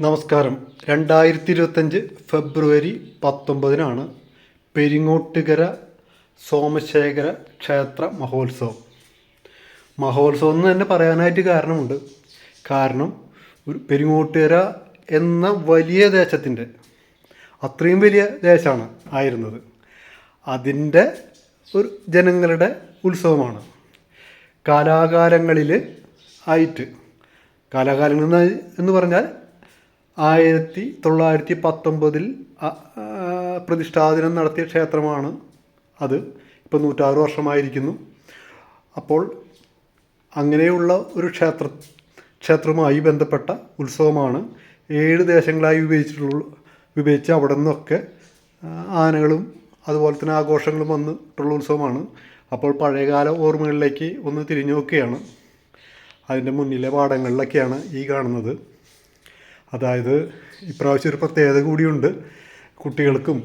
നമസ്കാരം. രണ്ടായിരത്തി ഇരുപത്തഞ്ച് ഫെബ്രുവരി പത്തൊമ്പതിനാണ് പെരിങ്ങോട്ടുകര സോമശേഖര ക്ഷേത്ര മഹോത്സവം. മഹോത്സവം എന്ന് തന്നെ പറയാനായിട്ട് കാരണമുണ്ട്. കാരണം ഒരു പെരിങ്ങോട്ടുകര എന്ന വലിയ ദേശത്തിന്റെ അത്രയും വലിയ ദേശമാണ് ആയിരുന്നത്. അതിന്റെ ഒരു ജനങ്ങളുടെ ഉത്സവമാണ്. കാലാകാലങ്ങളിൽ ആയിട്ട് കാലാകാലങ്ങൾ എന്ന് പറഞ്ഞാൽ ആയിരത്തി തൊള്ളായിരത്തി പത്തൊമ്പതിൽ പ്രതിഷ്ഠാദിനം നടത്തിയ ക്ഷേത്രമാണ് അത്. ഇപ്പോൾ നൂറ്റാറ് വർഷമായിരിക്കുന്നു. അപ്പോൾ അങ്ങനെയുള്ള ഒരു ക്ഷേത്ര ക്ഷേത്രവുമായി ബന്ധപ്പെട്ട ഉത്സവമാണ് ഏഴ് ദേശങ്ങളായി വിഭജിച്ചിട്ടുള്ള വിഭജിച്ച് അവിടെ നിന്നൊക്കെ ആനകളും അതുപോലെ തന്നെ ആഘോഷങ്ങളും വന്നിട്ടുള്ള ഉത്സവമാണ്. അപ്പോൾ പഴയകാല ഓർമ്മകളിലേക്ക് ഒന്ന് തിരിഞ്ഞു നോക്കുകയാണ്. അതിന്റെ മുന്നിലെ പാടങ്ങളിലൊക്കെയാണ് ഈ കാണുന്നത്. അതായത് ഇപ്രാവശ്യം ഒരു പ്രത്യേകത കൂടിയുണ്ട്. കുട്ടികൾക്കും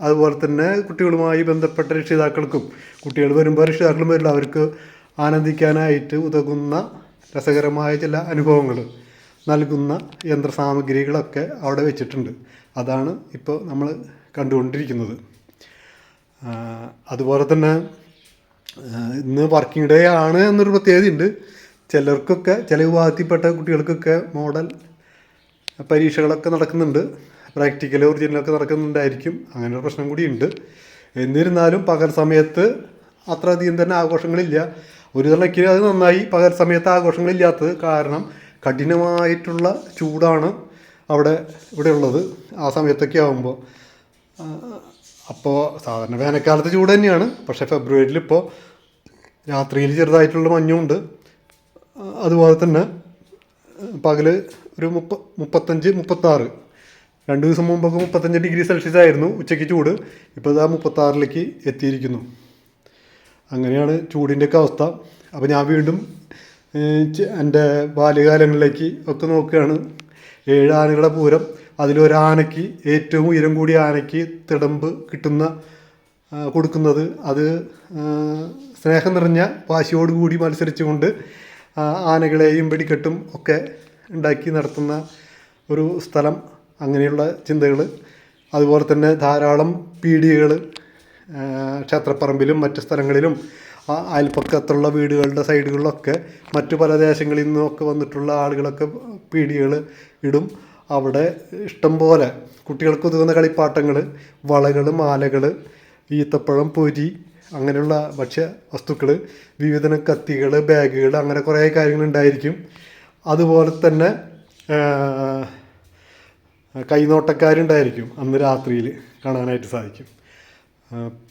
അതുപോലെ തന്നെ കുട്ടികളുമായി ബന്ധപ്പെട്ട രക്ഷിതാക്കൾക്കും കുട്ടികൾ വരുമ്പോൾ രക്ഷിതാക്കളും വരില്ല. അവർക്ക് ആനന്ദിക്കാനായിട്ട് ഉതകുന്ന രസകരമായ ചില അനുഭവങ്ങൾ നൽകുന്ന യന്ത്രസാമഗ്രികളൊക്കെ അവിടെ വെച്ചിട്ടുണ്ട്. അതാണ് ഇപ്പോൾ നമ്മൾ കണ്ടുകൊണ്ടിരിക്കുന്നത്. അതുപോലെ തന്നെ ഇന്ന് വർക്കിംഗ് ഡേ ആണ് എന്നൊരു പ്രത്യേകതയുണ്ട്. ചിലർക്കൊക്കെ ചില വിഭാഗത്തിൽപ്പെട്ട കുട്ടികൾക്കൊക്കെ മോഡൽ പരീക്ഷകളൊക്കെ നടക്കുന്നുണ്ട്. പ്രാക്ടിക്കൽ ഒറിജിനലൊക്കെ നടക്കുന്നുണ്ടായിരിക്കും. അങ്ങനെ ഒരു പ്രശ്നം കൂടിയുണ്ട്. എന്നിരുന്നാലും പകൽ സമയത്ത് അത്ര അധികം തന്നെ ആഘോഷങ്ങളില്ല. ഒരു തലയ്ക്ക് അത് നന്നായി പകൽ സമയത്ത് ആഘോഷങ്ങളില്ലാത്തത് കാരണം കഠിനമായിട്ടുള്ള ചൂടാണ് അവിടെ ഇവിടെ ഉള്ളത്. ആ സമയത്തൊക്കെ ആകുമ്പോൾ അപ്പോൾ സാധാരണ വേനൽക്കാലത്ത് ചൂട് തന്നെയാണ്. പക്ഷേ ഫെബ്രുവരിയിൽ ഇപ്പോൾ രാത്രിയിൽ ചെറുതായിട്ടുള്ള മഞ്ഞുണ്ട്. അതുപോലെ തന്നെ പകൽ ഒരു മുപ്പ മുപ്പത്തഞ്ച് മുപ്പത്താറ്. രണ്ട് ദിവസം മുമ്പൊക്കെ മുപ്പത്തഞ്ച് ഡിഗ്രി സെൽഷ്യസ് ആയിരുന്നു ഉച്ചയ്ക്ക് ചൂട്. ഇപ്പോൾ ഇതാ മുപ്പത്താറിലേക്ക് എത്തിയിരിക്കുന്നു. അങ്ങനെയാണ് ചൂടിന്റെയൊക്കെ അവസ്ഥ. അപ്പോൾ ഞാൻ വീണ്ടും എന്റെ ബാല്യകാലങ്ങളിലേക്ക് ഒക്കെ നോക്കുകയാണ്. ഏഴ് ആനകളുടെ പൂരം. അതിലൊരാനയ്ക്ക് ഏറ്റവും ഉയരം കൂടിയ ആനയ്ക്ക് തിടമ്പ് കിട്ടുന്ന കൊടുക്കുന്നത്. അത് സ്നേഹം നിറഞ്ഞ വാശിയോടുകൂടി മത്സരിച്ചുകൊണ്ട് ആനകളെയും വെടിക്കെട്ടും ഒക്കെ ഉണ്ടാക്കി നടത്തുന്ന ഒരു സ്ഥലം അങ്ങനെയുള്ള ചിന്തകൾ. അതുപോലെ തന്നെ ധാരാളം പീടികകൾ ക്ഷേത്രപ്പറമ്പിലും മറ്റ് സ്ഥലങ്ങളിലും അയൽപ്പക്കത്തുള്ള വീടുകളുടെ സൈഡുകളിലൊക്കെ മറ്റു പല ദേശങ്ങളിൽ നിന്നൊക്കെ വന്നിട്ടുള്ള ആളുകളൊക്കെ പീടികകൾ ഇടും. അവിടെ ഇഷ്ടം പോലെ കുട്ടികൾക്ക് ഒതുങ്ങുന്ന കളിപ്പാട്ടങ്ങൾ വളകൾ മാലകൾ ഈത്തപ്പഴം പൊരി അങ്ങനെയുള്ള ഭക്ഷ്യ വസ്തുക്കൾ വിവിധ കത്തികൾ ബാഗുകൾ അങ്ങനെ കുറേ കാര്യങ്ങൾ ഉണ്ടായിരിക്കും അതുപോലെ തന്നെ കൈനോട്ടക്കാരുണ്ടായിരിക്കും അന്ന് രാത്രിയിൽ കാണാനായിട്ട് സാധിക്കും.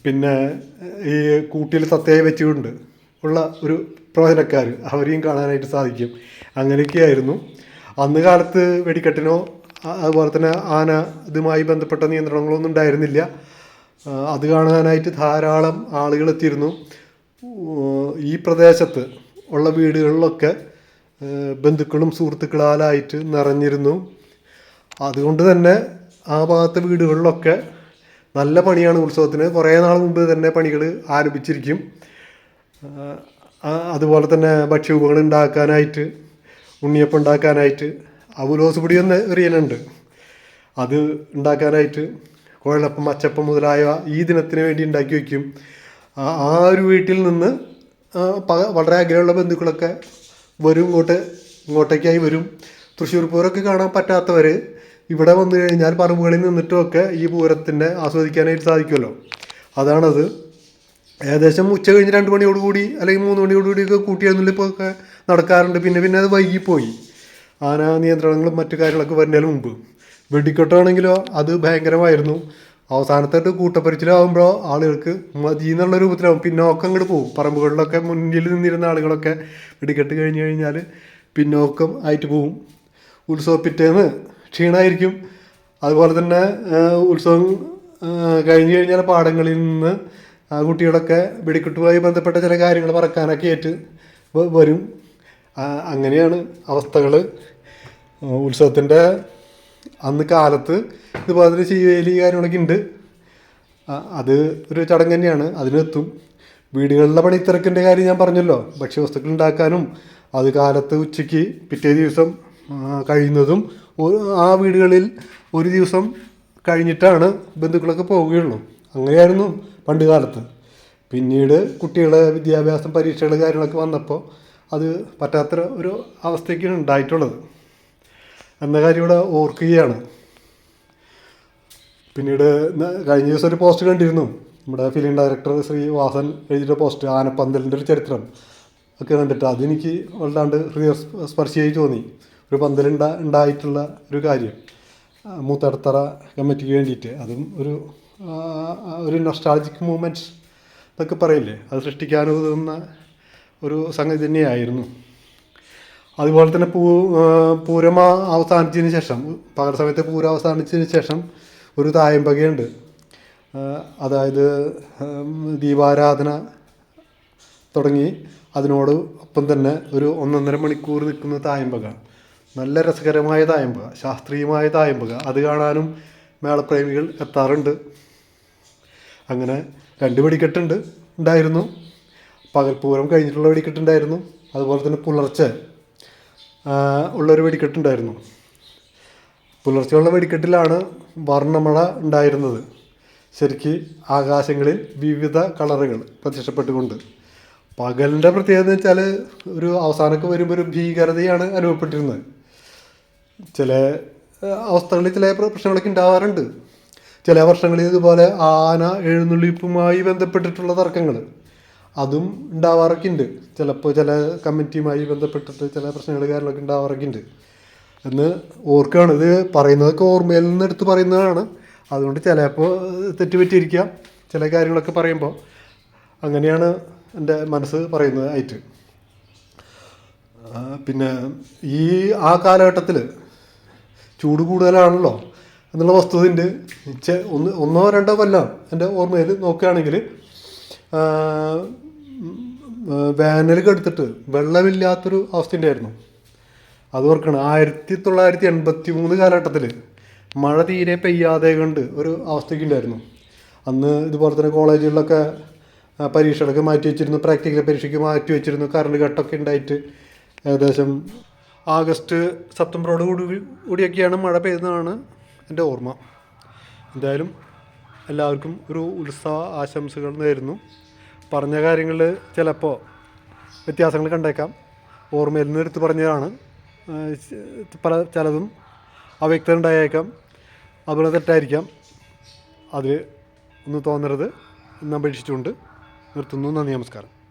പിന്നെ ഈ കൂട്ടിൽ തത്തയെ വെച്ചുകൊണ്ട് ഉള്ള ഒരു പ്രവചനക്കാർ അവരെയും കാണാനായിട്ട് സാധിക്കും. അങ്ങനെയൊക്കെയായിരുന്നു. അന്ന് കാലത്ത് വെടിക്കെട്ടിനോ അതുപോലെ തന്നെ ആന ഇതുമായി ബന്ധപ്പെട്ട നിയന്ത്രണങ്ങളൊന്നും ഉണ്ടായിരുന്നില്ല. അത് കാണാനായിട്ട് ധാരാളം ആളുകൾ എത്തിയിരുന്നു. ഈ പ്രദേശത്ത് ഉള്ള വീടുകളിലൊക്കെ ബന്ധുക്കളും സുഹൃത്തുക്കളാലായിട്ട് നിറഞ്ഞിരുന്നു. അതുകൊണ്ട് തന്നെ ആ ഭാഗത്തെ വീടുകളിലൊക്കെ നല്ല പണിയാണ് ഉത്സവത്തിന്. കുറേ നാൾ മുമ്പ് തന്നെ പണികൾ ആരംഭിച്ചിരിക്കും. അതുപോലെ തന്നെ ഭക്ഷ്യവിഭവങ്ങൾ ഉണ്ടാക്കാനായിട്ട് ഉണ്ണിയപ്പം ഉണ്ടാക്കാനായിട്ട് അവലോസ് പൊടി എന്ന് അത് ഉണ്ടാക്കാനായിട്ട് കുഴലപ്പം അച്ചപ്പം മുതലായവ ഈ ദിനത്തിന് വേണ്ടി ഉണ്ടാക്കി വയ്ക്കും. ആ ഒരു വീട്ടിൽ നിന്ന് വളരെ ആഗ്രഹമുള്ള ബന്ധുക്കളൊക്കെ വരും ഇങ്ങോട്ട് ഇങ്ങോട്ടേക്കായി വരും. തൃശ്ശൂർ പൂരമൊക്കെ കാണാൻ പറ്റാത്തവർ ഇവിടെ വന്നു കഴിഞ്ഞാൽ പറമ്പുകളിൽ നിന്നിട്ടുമൊക്കെ ഈ പൂരത്തിന്റെ ആസ്വദിക്കാനായിട്ട് സാധിക്കുമല്ലോ. അതാണത്. ഏകദേശം ഉച്ച കഴിഞ്ഞ് രണ്ട് മണിയോടുകൂടി അല്ലെങ്കിൽ മൂന്ന് മണിയോടുകൂടിയൊക്കെ കൂട്ടിയെഴുന്നള്ളിപ്പൊക്കെ നടക്കാറുണ്ട്. പിന്നെ പിന്നെ അത് വൈകിപ്പോയി. ആന നിയന്ത്രണങ്ങളും മറ്റു കാര്യങ്ങളൊക്കെ വരുന്നതിന് മുമ്പ്. വെടിക്കെട്ടാണെങ്കിലോ അത് ഭയങ്കരമായിരുന്നു. അവസാനത്തായിട്ട് കൂട്ടപ്പരിച്ചിലാവുമ്പോൾ ആളുകൾക്ക് മതി എന്നുള്ള രൂപത്തിലാവും പിന്നോക്കം അങ്ങോട്ട് പോകും പറമ്പുകളിലൊക്കെ മുന്നിൽ നിന്നിരുന്ന ആളുകളൊക്കെ വെടിക്കെട്ട് കഴിഞ്ഞ് കഴിഞ്ഞാൽ പിന്നോക്കം ആയിട്ട് പോവും. ഉത്സവ പിറ്റേന്ന് ക്ഷീണമായിരിക്കും അതുപോലെ തന്നെ ഉത്സവം കഴിഞ്ഞ് കഴിഞ്ഞാൽ പാടങ്ങളിൽ നിന്ന് ആ കുട്ടികളൊക്കെ വെടിക്കെട്ടുമായി ബന്ധപ്പെട്ട ചില കാര്യങ്ങൾ പറക്കാനൊക്കെ ആയിട്ട് വരും. അങ്ങനെയാണ് അവസ്ഥകൾ ഉത്സവത്തിന്റെ അന്ന് കാലത്ത് ഇതുപോലെ തന്നെ ചീവേലി കാര്യങ്ങളൊക്കെ ഉണ്ട്. അത് ഒരു ചടങ്ങ് തന്നെയാണ്. അതിനെത്തും. വീടുകളിലെ പണി പണിത്തിരക്കിന്റെ കാര്യം ഞാൻ പറഞ്ഞല്ലോ. ഭക്ഷ്യവസ്തുക്കൾ ഉണ്ടാക്കാനും അത് കാലത്ത് ഉച്ചയ്ക്ക് പിറ്റേ ദിവസം കഴിയുന്നതും ആ വീടുകളിൽ ഒരു ദിവസം കഴിഞ്ഞിട്ടാണ് ബന്ധുക്കളൊക്കെ പോവുകയുള്ളൂ. അങ്ങനെയായിരുന്നു പണ്ട് കാലത്ത്. പിന്നീട് കുട്ടികളെ വിദ്യാഭ്യാസം പരീക്ഷകൾ കാര്യങ്ങളൊക്കെ വന്നപ്പോൾ അത് പറ്റാത്ത ഒരു അവസ്ഥയ്ക്കാണ് ഉണ്ടായിട്ടുള്ളത്. എന്ന കാര്യം ഇവിടെ ഓർക്കുകയാണ്. പിന്നീട് കഴിഞ്ഞ ദിവസം ഒരു പോസ്റ്റ് കണ്ടിരുന്നു. നമ്മുടെ ഫിലിം ഡയറക്ടർ ശ്രീ വാസൻ എഴുതിയ പോസ്റ്റ് ആനപ്പന്തലിന്റെ ഒരു ചരിത്രം. ഒക്കെ കണ്ടിട്ട് അതെനിക്ക് വല്ലാണ്ട് ഹൃദയ സ്പ- സ്പർശിയായി തോന്നി. ഒരു പന്തലുണ്ട ഉണ്ടായിട്ടുള്ള ഒരു കാര്യം. മൂത്തടത്തറ കമ്മിറ്റിക്ക് വേണ്ടിയിട്ട്. അതും ഒരു ഒരു നൊസ്റ്റാളജിക് മൂമെന്റ്സ് എന്നൊക്കെ പറയില്ലേ? അത് സൃഷ്ടിക്കാനുതകുന്ന ഒരു സംഗതി തന്നെയായിരുന്നു. അതുപോലെ തന്നെ പൂ പൂരം അവസാനിച്ചതിന് ശേഷം പകൽ സമയത്ത് പൂരം അവസാനിച്ചതിന് ശേഷം ഒരു തായമ്പകയുണ്ട്. അതായത് ദീപാരാധന തുടങ്ങി. അതിനോട് ഒപ്പം തന്നെ ഒരു ഒന്നൊന്നര മണിക്കൂർ നിൽക്കുന്ന തായമ്പക. നല്ല രസകരമായ തായമ്പക ശാസ്ത്രീയമായ തായമ്പക. അത് കാണാനും മേളപ്രേമികൾ എത്താറുണ്ട്. അങ്ങനെ രണ്ട് വെടിക്കെട്ടുണ്ട് ഉണ്ടായിരുന്നു. പകൽപ്പൂരം കഴിഞ്ഞിട്ടുള്ള വെടിക്കെട്ടുണ്ടായിരുന്നു. അതുപോലെ തന്നെ പുലർച്ചെ ഉള്ളൊരു വെടിക്കെട്ടുണ്ടായിരുന്നു. പുലർച്ചെയുള്ള വെടിക്കെട്ടിലാണ് വർണമഴ ഉണ്ടായിരുന്നത്. ശരിക്ക് ആകാശങ്ങളിൽ വിവിധ കളറുകൾ പ്രത്യക്ഷപ്പെട്ടുകൊണ്ട്. പകലിന്റെ പ്രത്യേകത എന്ന് വെച്ചാൽ ഒരു അവസാനമൊക്കെ വരുമ്പോൾ ഒരു ഭീകരതയാണ് അനുഭവപ്പെട്ടിരുന്നത്. ചില അവസ്ഥകളിൽ ചില പ്ര- പ്രശ്നങ്ങളൊക്കെ ഉണ്ടാവാറുണ്ട്. ചില വർഷങ്ങളിൽ ഇതുപോലെ ആന എഴുന്നള്ളിപ്പുമായി ബന്ധപ്പെട്ടിട്ടുള്ള തർക്കങ്ങൾ അതും ഉണ്ടാവാറൊക്കെ ഉണ്ട് ചിലപ്പോൾ ചില കമ്മിറ്റിയുമായി ബന്ധപ്പെട്ടിട്ട് ചില പ്രശ്നങ്ങൾ കാര്യങ്ങളൊക്കെ ഉണ്ടാവാറൊക്കെ ഉണ്ട് എന്ന് ഓർക്കുകയാണ് ഇത് പറയുന്നതൊക്കെ ഓർമ്മയിൽ നിന്ന് എടുത്ത് പറയുന്നതാണ്. അതുകൊണ്ട് ചിലപ്പോൾ തെറ്റുപറ്റിയിരിക്കാം. ചില കാര്യങ്ങളൊക്കെ പറയുമ്പോൾ അങ്ങനെയാണ് എന്റെ മനസ്സ് പറയുന്നത് ആയിട്ട് പിന്നെ ഈ ആ കാലഘട്ടത്തിൽ ചൂട് കൂടുതലാണല്ലോ എന്നുള്ള വസ്തുതയുണ്ട്. ഒന്ന് ഒന്നോ രണ്ടോ കൊല്ലം എന്റെ ഓർമ്മയിൽ നോക്കുകയാണെങ്കിൽ വേനൽ കെടുത്തിട്ട് വെള്ളമില്ലാത്തൊരു അവസ്ഥ ഉണ്ടായിരുന്നു അത് ഓർക്കണം ആയിരത്തി തൊള്ളായിരത്തി എൺപത്തി മൂന്ന് കാലഘട്ടത്തിൽ മഴ തീരെ പെയ്യാതെ കണ്ട് ഒരു അവസ്ഥയ്ക്ക് ഉണ്ടായിരുന്നു. അന്ന് ഇതുപോലെ തന്നെ കോളേജുകളിലൊക്കെ പരീക്ഷകളൊക്കെ മാറ്റി വെച്ചിരുന്നു പ്രാക്ടിക്കൽ പരീക്ഷയ്ക്ക് മാറ്റി വെച്ചിരുന്നു കറണ്ട് കട്ടൊക്കെ ഉണ്ടായിട്ട് ഏകദേശം ആഗസ്റ്റ് സെപ്റ്റംബറോട് കൂടി കൂടിയൊക്കെയാണ് മഴ പെയ്തതാണ് എന്റെ ഓർമ്മ. എന്തായാലും എല്ലാവർക്കും ഒരു ഉത്സവ ആശംസകൾ നേരുന്നു. പറഞ്ഞ കാര്യങ്ങൾ ചിലപ്പോൾ വ്യത്യാസങ്ങൾ കണ്ടേക്കാം. ഓർമ്മയിൽ നിന്ന് എടുത്ത് പറഞ്ഞതാണ്. പല ചിലതും അവ്യക്തത ഉണ്ടായേക്കാം അതുപോലെ തെറ്റായിരിക്കാം. അതിൽ ഒന്ന് തോന്നരുത്. എന്ന് അപേക്ഷിച്ചുകൊണ്ട് നിർത്തുന്നു. നന്ദി നമസ്കാരം.